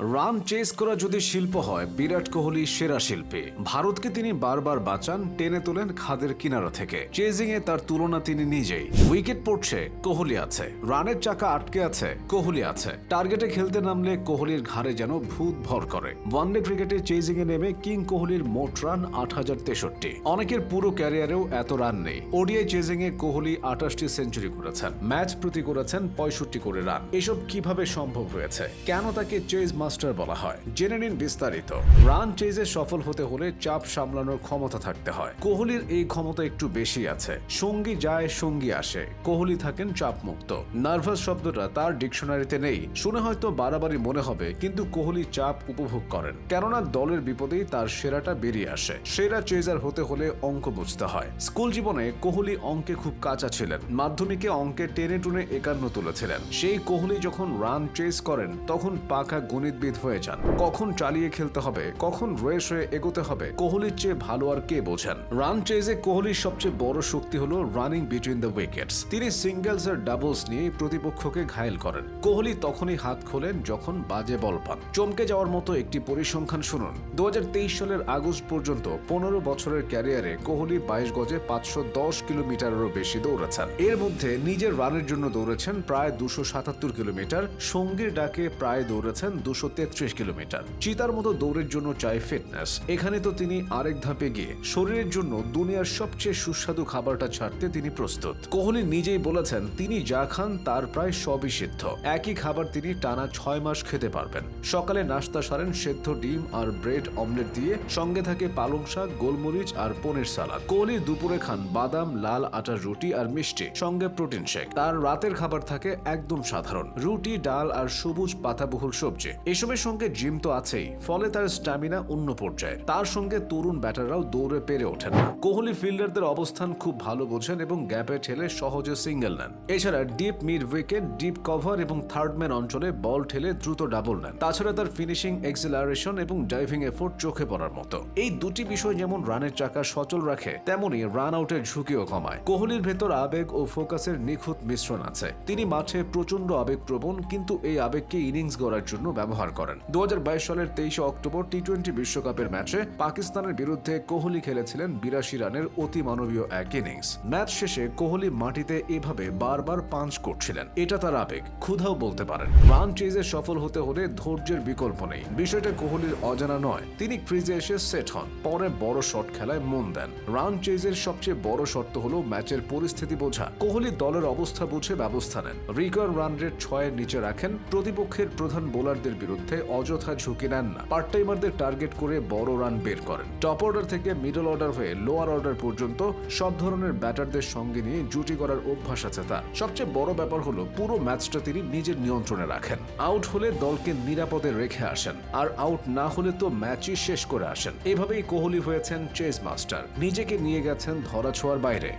Run chase করা যদি শিল্প হয়, বিরাট কোহলি সেরা শিল্পী। ভারতকে তিনি বারবার বাঁচান, টেনে তোলেন খাদের কিনারা থেকে। চেজিং এ তার তুলনা তিনি নিজেই। উইকেট পড়ছে, কোহলি আছে। রানের চাকা আটকে আছে, কোহলি আছে। টার্গেটে খেলতে নামলে কোহলির ঘাড়ে যেন ভূত ভর করে। ওয়ানডে ক্রিকেটে চেজিং এ নেমে কিং কোহলির মোট রান আট হাজার তেষট্টি। অনেকের পুরো ক্যারিয়ারেও এত রান নেই। ওডিআই চেজিং এ কোহলি আঠাশটি সেঞ্চুরি করেছেন। ম্যাচ প্রতি করেছেন পঁয়ষট্টি করে রান এসব কীভাবে সম্ভব হয়েছে? কেন তাকে চেজ মাস্টার বলা হয়। জেনে নিন বিস্তারিত। রান চেজে সফল হতে হলে চাপ সামলানোর ক্ষমতা থাকতে হয়। কোহলির এই ক্ষমতা একটু বেশি আছে। সঙ্গী যায়, সঙ্গী আসে। কোহলি থাকেন চাপ মুক্ত নার্ভাস শব্দটা তার ডিকশনারিতে নেই। শুনে হয়তো বাড়াবাড়ি মনে হবে, কিন্তু কোহলি চাপ উপভোগ করেন। কেননা দলের বিপদেই তার সেরাটা বেরিয়ে আসে। সেরা চেজার হতে হলে অঙ্ক বুঝতে হয়। স্কুল জীবনে কোহলি অঙ্কে খুব কাঁচা ছিলেন। মাধ্যমিকে অঙ্কে টেনে টুনে একান্ন তুলেছিলেন। সেই কোহলি যখন রান চেস করেন, তখন পাকা গণিতবিদ হয়ে যান। কখন চালিয়ে খেলতে হবে, কখন রেস হয়ে এগোতে হবে, কোহলির চেয়ে ভালো আর কে বোঝেন? রান চেজে কোহলির সবচেয়ে বড় শক্তি হলো রানিং বিটুইন দ্য উইকেটস তিনি সিঙ্গেলস আর ডাবলস নিয়ে প্রতিপক্ষকে ঘায়েল করেন। কোহলি তখনই হাত খোলেন যখন বাজে বল পান। চমকে যাওয়ার মতো একটি পরিসংখ্যান শুনুন। দু হাজার তেইশ সালের আগস্ট পর্যন্ত পনেরো বছরের ক্যারিয়ারে কোহলি বাইশ গজে পাঁচশো দশ কিলোমিটারেরও বেশি দৌড়েছেন। এর মধ্যে নিজের রানের জন্য দৌড়েছেন প্রায় দুশো সাতাত্তর কিলোমিটার। সঙ্গীর ডাকে প্রায় দৌড়েছেন দুশো তেত্রিশ কিলোমিটার। চিতার মতো দৌড়ের জন্য চাই ফিটনেস এখানে তো তিনি আরেক ধাপে গিয়ে শরীরের জন্য দুনিয়ার সবচেয়ে সুস্বাদু খাবারটা ছাড়তে তিনি প্রস্তুত। কোহলি নিজেই বলেছেন, তিনি যা খান তার প্রায় সবই সিদ্ধ। একই খাবার তিনি টানা ছয় মাস খেতে পারবেন। সকালে নাস্তা সারেন সেদ্ধ ডিম আর ব্রেড অমলেট দিয়ে, সঙ্গে থাকে পালং শাক, গোলমরিচ আর পনির সালাদ। কোহলি দুপুরে খান বাদাম, লাল আটার রুটি আর মিষ্টি, সঙ্গে প্রোটিন শেক। তার রাতের খাবার থাকে একদম সাধারণ, রুটি, ডাল আর সবুজ পাতাবহুল সবজি। এসবের সঙ্গে জিম তো আছেই, ফলে তার স্ট্যামিনা অন্য পর্যায়ে তার সঙ্গে তরুণ ব্যাটাররাও দৌড়ে পেরে ওঠেন না। কোহলি ফিল্ডারদের অবস্থান খুব ভালো বোঝেন এবং গ্যাপে ঠেলে সহজে সিঙ্গেল নেন। এছাড়া deep mid wicket deep cover এবং থার্ড ম্যান অঞ্চলে বল ঠেলে দ্রুত ডাবল নেন। তাছাড়া তার ফিনিশিং এক্সেলারেশন এবং ডাইভিং এফোর্ট চোখে পড়ার মতো। এই দুটি বিষয় যেমন রানের চাকা সচল রাখে, তেমনি রান আউটের ঝুঁকিও কমায়। কোহলির ভেতর আবেগ ও ফোকাসের নিখুঁত মিশ্রণ আছে। তিনি মাঠে প্রচণ্ড আবেগপ্রবণ, কিন্তু এই আবেগকে ইনিংস গড়ার জন্য ব্যবহার করেন। দু হাজার বাইশ সালের তেইশে অক্টোবর টি টোয়েন্টি বিশ্বকাপের ম্যাচে পাকিস্তানের বিরুদ্ধে কোহলি খেলেছিলেন বিরাশি রানের অতি মানবীয় এক ইনিংস। ম্যাচ শেষে কোহলি মাটিতে এভাবে বারবার পাঞ্চ করছিলেন। এটা তার আবেগ, ক্ষুধাও বলতে পারেন। রান চেজে সফল হতে হলে ধৈর্যের বিকল্প নেই। বিষয়টা কোহলির অজানা নয়। তিনি ক্রিজে এসে সেট হন, পরে বড় শট খেলায় মন দেন। রান চেজের সবচেয়ে বড় শর্ত হলো ম্যাচের পরিস্থিতি বোঝা। কোহলি দলের অবস্থা বুঝে ব্যবস্থা নেন। রিকর রান রেট ছয়ের নিচে রাখেন। প্রতিপক্ষের প্রধান বোলারদের বিরুদ্ধে অযথা ঝুঁকি নেন না। পার্ট টাইমারদের টার্গেট করে বড় রান বের করেন। টপ অর্ডার থেকে মিডল অর্ডার হয়ে লোয়ার অর্ডার পর্যন্ত সব ধরনের ব্যাটারদের সঙ্গে নিয়ে জুটি করার অভ্যাস আছে তার। সবচেয়ে বড় ব্যাপার হলো পুরো ম্যাচটা তিনি নিজের নিয়ন্ত্রণে রাখেন। আউট হলে দলকে নিরাপদে রেখে আসেন। আর আউট না হলে তো ম্যাচই শেষ করে আসেন। এভাবেই কোহলি হয়েছেন চেস মাস্টার। নিজেকে নিয়ে গেছেন ধরাছোঁয়ার বাইরে।